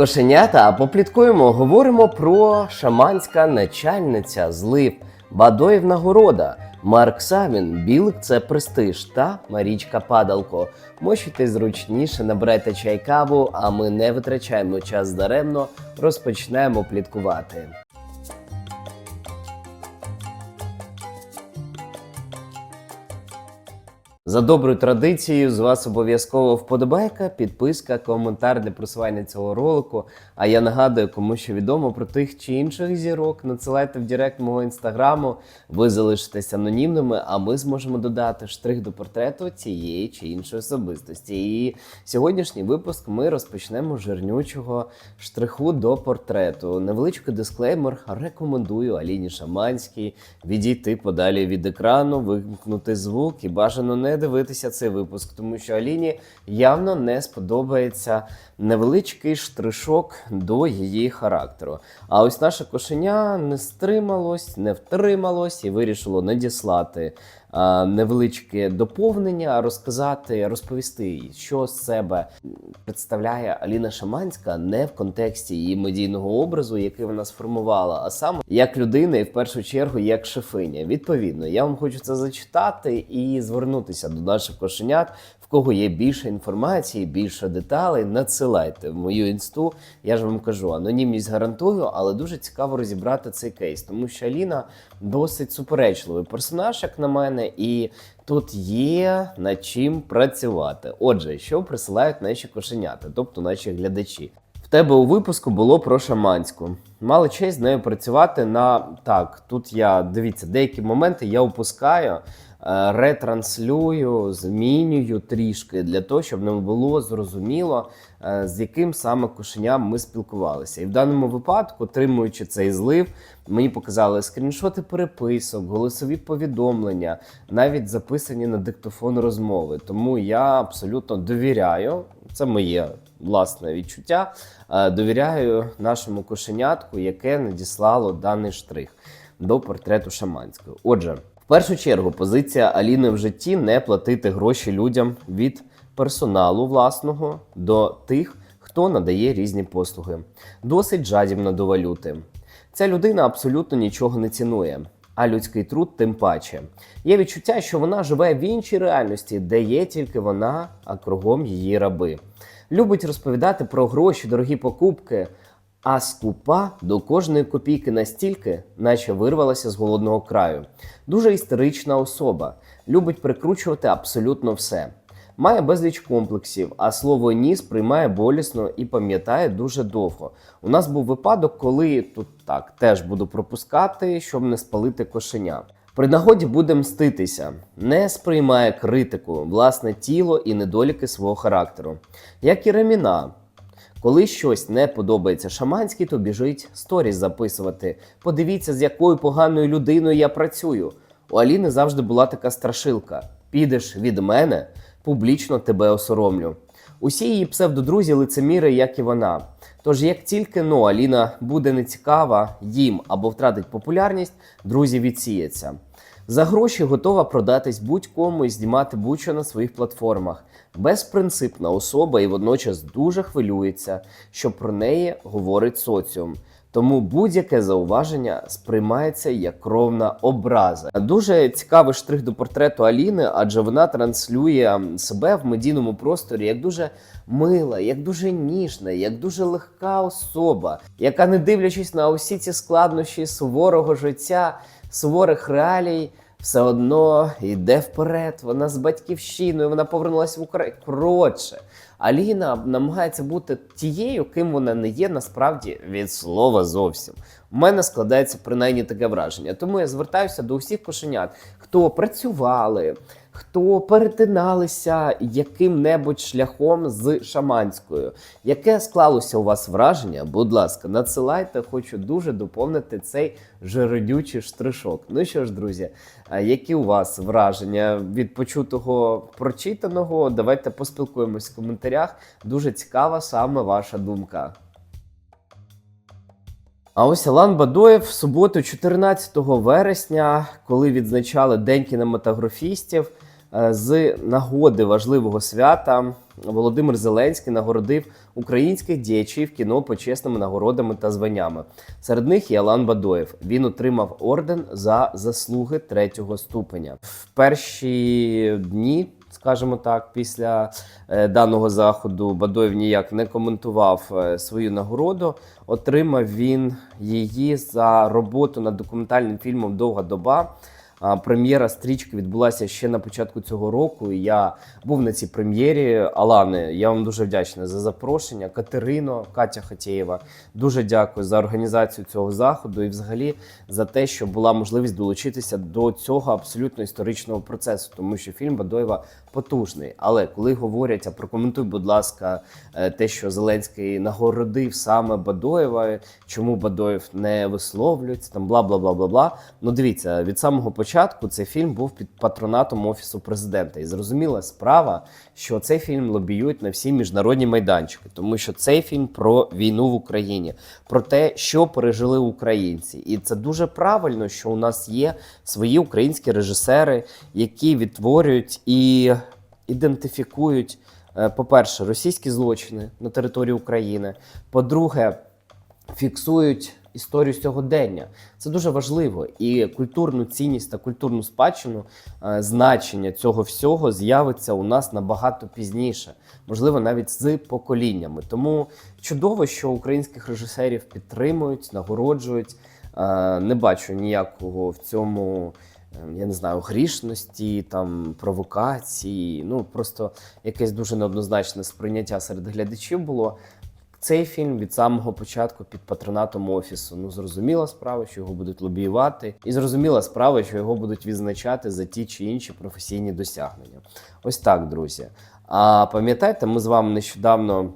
Кошенята, попліткуємо, говоримо про шаманська начальниця злив, Бадоїв нагорода, Марк Савін, Білик це престиж та Марічка Падалко. Мощуйте зручніше, набирайте чай каву, а ми не витрачаємо час даремно, розпочнемо пліткувати. За доброю традицією, з вас обов'язково вподобайка, підписка, коментар для просування цього ролику. А я нагадую, кому що відомо про тих чи інших зірок, надсилайте в директ мого інстаграму. Ви залишитесь анонімними, а ми зможемо додати штрих до портрету цієї чи іншої особистості. І сьогоднішній випуск ми розпочнемо жирнючого штриху до портрету. Невеличкий дисклеймер. Рекомендую Аліні Шаманській відійти подалі від екрану, вимкнути звук і бажано не дивитися цей випуск, тому що Аліні явно не сподобається невеличкий штришок до її характеру. А ось наше кошеня не стрималось, не втрималось і вирішило надіслати невеличке доповнення, розказати, розповісти, що з себе представляє Аліна Шаманська не в контексті її медійного образу, який вона сформувала, а саме як людина і в першу чергу як шефиня. Відповідно, я вам хочу це зачитати і звернутися до наших кошенят. Кого є більше інформації, більше деталей, надсилайте в мою інсту. Я ж вам кажу, анонімність гарантую, але дуже цікаво розібрати цей кейс, тому що Аліна досить суперечливий персонаж, як на мене, і тут є над чим працювати. Отже, що присилають наші кошенята, тобто наші глядачі. В тебе у випуску було про шаманську. Мали честь з нею працювати на так. Тут я дивіться, деякі моменти я опускаю, ретранслюю, змінюю трішки для того, щоб не було зрозуміло, е, з яким саме кошеням ми спілкувалися. І в даному випадку, отримуючи цей злив, мені показали скріншоти переписок, голосові повідомлення, навіть записані на диктофон розмови. Тому я абсолютно довіряю. Це моє власне відчуття. Е, Довіряю нашому кошенятку, яке надіслало даний штрих до портрету Шаманської. Отже, першу чергу, позиція Аліни в житті не платити гроші людям від персоналу власного до тих, хто надає різні послуги. Досить жадібна до валюти. Ця людина абсолютно нічого не цінує. А людський труд тим паче. Є відчуття, що вона живе в іншій реальності, де є тільки вона, а кругом її раби. Любить розповідати про гроші, дорогі покупки, а скупа до кожної копійки настільки, наче вирвалася з голодного краю. Дуже істерична особа, любить прикручувати абсолютно все. Має безліч комплексів, а слово ні сприймає болісно і пам'ятає дуже довго. У нас був випадок, коли тут так теж буду пропускати, щоб не спалити кошеня. При нагоді буде мститися, не сприймає критику, власне тіло і недоліки свого характеру. Як і Реміна. Коли щось не подобається шаманській, то біжить сторіс записувати. Подивіться, з якою поганою людиною я працюю. У Аліни завжди була така страшилка: підеш від мене, публічно тебе осоромлю. Усі її псевдодрузі лицеміри, як і вона. Тож, як тільки ну, Аліна буде нецікава їм або втратить популярність, друзі відсіяться. За гроші готова продатись будь-кому і знімати будь-що на своїх платформах. Безпринципна особа і водночас дуже хвилюється, що про неї говорить соціум. Тому будь-яке зауваження сприймається як кровна образа. Дуже цікавий штрих до портрету Аліни, адже вона транслює себе в медійному просторі як дуже мила, як дуже ніжна, як дуже легка особа, яка, не дивлячись на усі ці складнощі суворого життя, суворих реалій. Все одно йде вперед. Вона з батьківщиною, вона повернулася в Україну. Коротше, Аліна намагається бути тією, ким вона не є насправді від слова зовсім. У мене складається принаймні таке враження. Тому я звертаюся до усіх кошенят, хто працювали, хто перетиналися яким-небудь шляхом з шаманською. Яке склалося у вас враження? Будь ласка, надсилайте, хочу дуже доповнити цей жиродючий штришок. Ну що ж, друзі, які у вас враження від почутого прочитаного? Давайте поспілкуємось в коментарях. Дуже цікава саме ваша думка. А ось Алан Бадоєв в суботу, 14 вересня, коли відзначали День кінематографістів, З нагоди важливого свята Володимир Зеленський нагородив українських діячів кіно почесними нагородами та званнями. Серед них є Алан Бадоєв. Він отримав орден за заслуги третього ступеня. В перші дні, скажімо так, після е, даного заходу Бадоєв ніяк не коментував е, свою нагороду. Отримав він її за роботу над документальним фільмом Довга доба. Прем'єра стрічки відбулася ще на початку цього року. Я був на цій прем'єрі. Алане, я вам дуже вдячний за запрошення. Катерино, Катя Хатєєва, дуже дякую за організацію цього заходу і взагалі за те, що була можливість долучитися до цього абсолютно історичного процесу, тому що фільм Бадоєва потужний. Але коли говорять, а прокоментуй, будь ласка, е, те, що Зеленський нагородив саме Бадоєва, чому Бадоєв не висловлюється, там бла бла бла бла бла. Ну дивіться, від самого початку цей фільм був під патронатом офісу президента, і зрозуміла справа, що цей фільм лобіюють на всі міжнародні майданчики, тому що цей фільм про війну в Україні, про те, що пережили українці, і це дуже правильно, що у нас є свої українські режисери, які відтворюють і ідентифікують, е, по-перше, російські злочини на території України. По-друге, фіксують історію сьогодення. Це дуже важливо. І культурну цінність та культурну спадщину е, значення цього всього з'явиться у нас набагато пізніше, можливо, навіть з поколіннями. Тому чудово, що українських режисерів підтримують, нагороджують. Е, Не бачу ніякого в цьому. Е, Я не знаю, грішності, там провокації. Ну просто якесь дуже неоднозначне сприйняття серед глядачів було. Цей фільм від самого початку під патронатом офісу. Ну зрозуміла справа, що його будуть лобіювати, і зрозуміла справа, що його будуть відзначати за ті чи інші професійні досягнення. Ось так, друзі. А пам'ятаєте, ми з вами нещодавно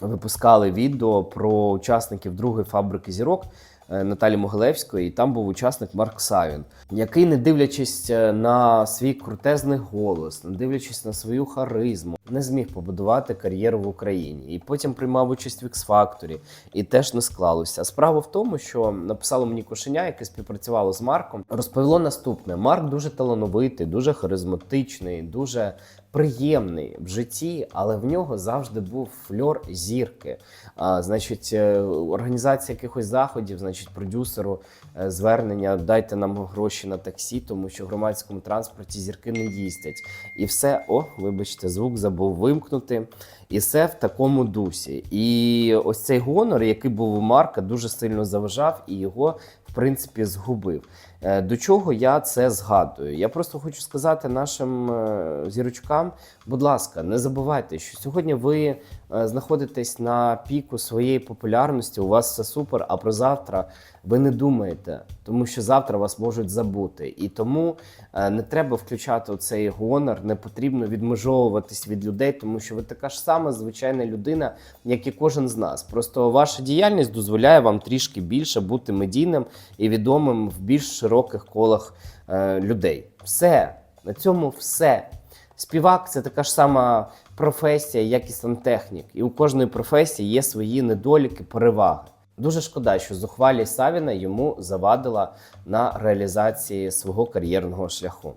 випускали відео про учасників другої фабрики зірок Наталі Могилевської, і там був учасник Марк Савін, який, не дивлячись е, на свій крутезний голос, не дивлячись на свою харизму, не зміг побудувати кар'єру в Україні. І потім приймав участь в X-Factor, і теж не склалося. Справа в тому, що написало мені кошеня, яке співпрацювало з Марком, розповіло наступне: Марк дуже талановитий, дуже харизматичний, дуже приємний в житті, але в нього завжди був фльор зірки. А, значить, е, організація якихось заходів, значить, продюсеру е, звернення дайте нам гроші на таксі, тому що в громадському транспорті зірки не їздять. І все, о, вибачте, звук забув вимкнути. І все в такому дусі. І ось цей гонор, який був у Марка, дуже сильно заважав і його, в принципі, згубив. Е, До чого я це згадую? Я просто хочу сказати нашим е, зірочкам, будь ласка, не забувайте, що сьогодні ви е, знаходитесь на піку своєї популярності, у вас все супер, а про завтра ви не думаєте, тому що завтра вас можуть забути. І тому е, не треба включати цей гонор, не потрібно відмежовуватись від людей, тому що ви така ж сама звичайна людина, як і кожен з нас. Просто ваша діяльність дозволяє вам трішки більше бути медійним і відомим в більш широких колах е, людей. Все на цьому все. Співак це така ж сама професія, як і сантехнік. І у кожної професії є свої недоліки, переваги. Дуже шкода, що зухвалість Савіна йому завадила на реалізації свого кар'єрного шляху.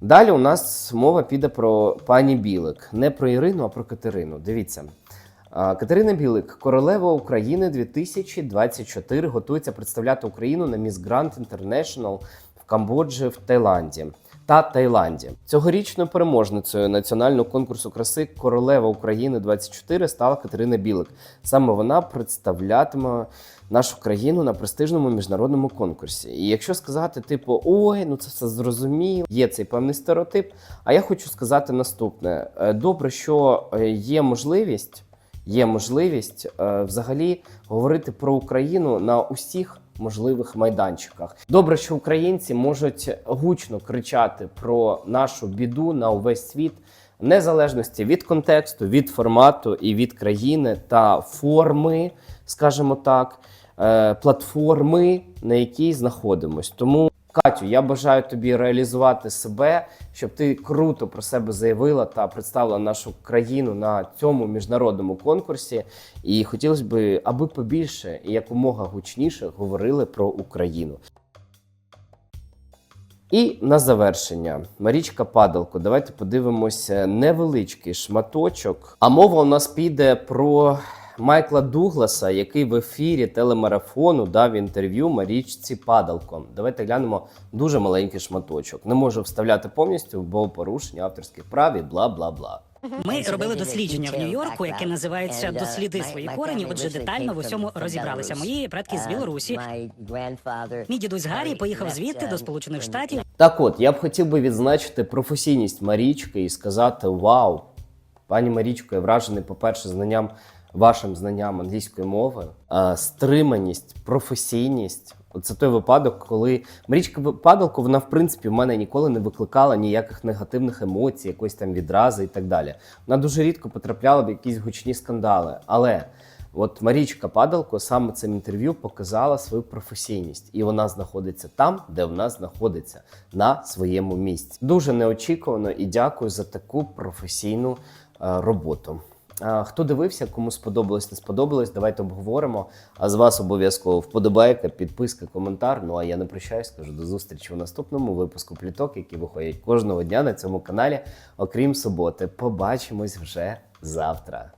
Далі у нас мова піде про пані Білик. Не про Ірину, а про Катерину. Дивіться. Катерина Білик, королева України 2024, готується представляти Україну на Міс Грант Інтернешнл Камбоджі в Таїланді та Таїланді. Цьогорічною переможницею національного конкурсу краси Королева України 24 стала Катерина Білик. Саме вона представлятиме нашу країну на престижному міжнародному конкурсі. І якщо сказати, типу, ой, ну це все зрозуміло, є цей певний стереотип. А я хочу сказати наступне: Е, добре, що е, є можливість. Є можливість е, взагалі говорити про Україну на усіх можливих майданчиках. Добре, що українці можуть гучно кричати про нашу біду на увесь світ, незалежності від контексту, від формату і від країни та форми, скажімо так, е, платформи, на якій знаходимось. Тому. Катю, я бажаю тобі реалізувати себе, щоб ти круто про себе заявила та представила нашу країну на цьому міжнародному конкурсі. І хотілося б, аби побільше і якомога гучніше говорили про Україну. І на завершення, Марічка Падалко, давайте подивимося невеличкий шматочок. А мова у нас піде про Майкла Дугласа, який в ефірі телемарафону дав інтерв'ю Марічці Падалко. Давайте глянемо дуже маленький шматочок. Не можу вставляти повністю, бо порушення авторських прав і бла бла бла. Ми робили дослідження в Нью-Йорку, яке називається Досліди свої корені. Отже, детально в усьому розібралися. Мої предки з Білорусі. Мій дідусь Гаррі поїхав звідти до Сполучених Штатів. Так от, я б хотів би відзначити професійність Марічки і сказати: Вау! Пані Марічко, я вражений, по-перше, знанням вашим знанням англійської мови, стриманість, професійність. Це той випадок, коли Марічка Падалко, вона в принципі в мене ніколи не викликала ніяких негативних емоцій, якоїсь там відрази і так далі. Вона дуже рідко потрапляла в якісь гучні скандали. Але От Марічка Падалко саме цим інтерв'ю показала свою професійність, і вона знаходиться там, де вона знаходиться, на своєму місці. Дуже неочікувано і дякую за таку професійну е, роботу. Хто дивився, кому сподобалось, не сподобалось, давайте обговоримо. А з вас обов'язково вподобайка, підписка, коментар. Ну а я не прощаюсь, кажу до зустрічі у наступному випуску пліток, які виходять кожного дня на цьому каналі, окрім суботи. Побачимось вже завтра.